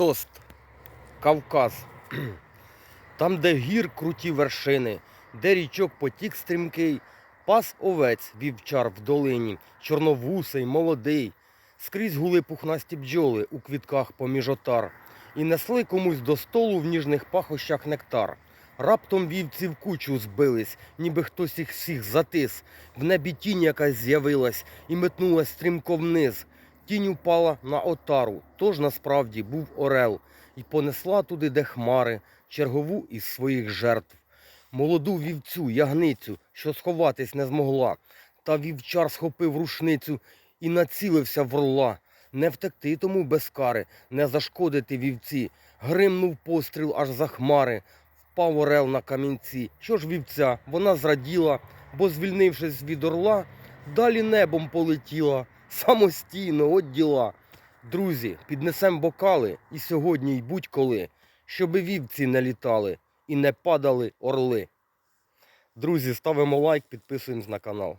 Тост. Кавказ. Там, де гір круті вершини, де річок потік стрімкий, пас овець вівчар в долині, чорновусий, молодий. Скрізь гули пухнасті бджоли у квітках поміж отар, і несли комусь до столу в ніжних пахощах нектар. Раптом вівці в кучу збились, ніби хтось їх всіх затис. В небі тінь якась з'явилась і метнулась стрімко вниз. Тінь упала на отару, тож насправді був орел, і понесла туди, де хмари, чергову із своїх жертв. Молоду вівцю, ягницю, що сховатись не змогла, та вівчар схопив рушницю і націлився в орла. Не втекти тому без кари, не зашкодити вівці. Гримнув постріл аж за хмари, впав орел на камінці. Що ж вівця? Вона зраділа, бо, звільнившись від орла, далі небом полетіла. Самостійно, от діла. Друзі, піднесемо бокали і сьогодні, й будь-коли, щоби вівці не літали і не падали орли. Друзі, ставимо лайк, підписуємось на канал.